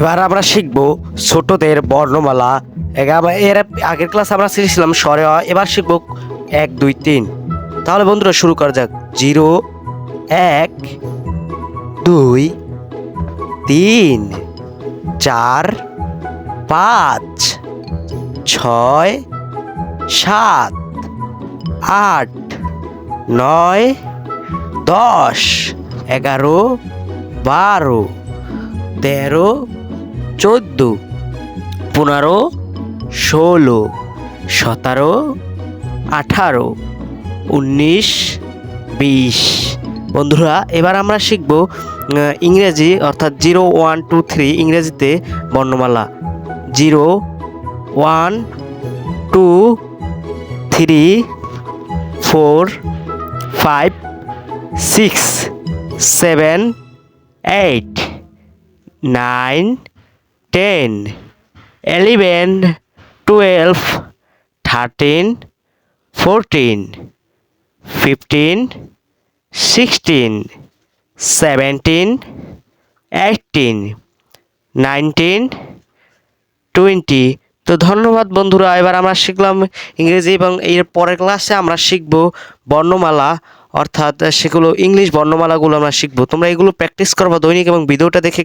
এবার আমরা শিখব ছোটদের বর্ণমালা। এর আগের ক্লাস আমরা শিখেছিলাম স্বরে এবার শিখব এক, দুই, তিন। তাহলে বন্ধুরা শুরু করা যাক। জিরো, এক, দুই, তিন, চার, পাঁচ, ছয়, সাত, আট, নয়, দশ, এগারো, বারো, তেরো চোদ্দ, পনেরো, ষোলো, সতেরো, আঠারো, উনিশ, বিশ। বন্ধুরা, এবার আমরা শিখব ইংরেজি অর্থাৎ জিরো, ওয়ান, টু, থ্রি ইংরেজিতে বর্ণমালা। Zero, one, two, three, four, five, six, seven, eight, nine ten eleven twelve thirteen fourteen fifteen sixteen seventeen eighteen nineteen twenty তো ধন্যবাদ বন্ধুরা, এবার আমরা শিখলাম ইংরেজি এবং এর পরের ক্লাসে আমরা শিখব বর্ণমালা, অর্থাৎ সেগুলো ইংলিশ বর্ণমালাগুলো আমরা শিখব। তোমরা এগুলো প্র্যাকটিস করবা দৈনিক এবং ভিডিওটা দেখে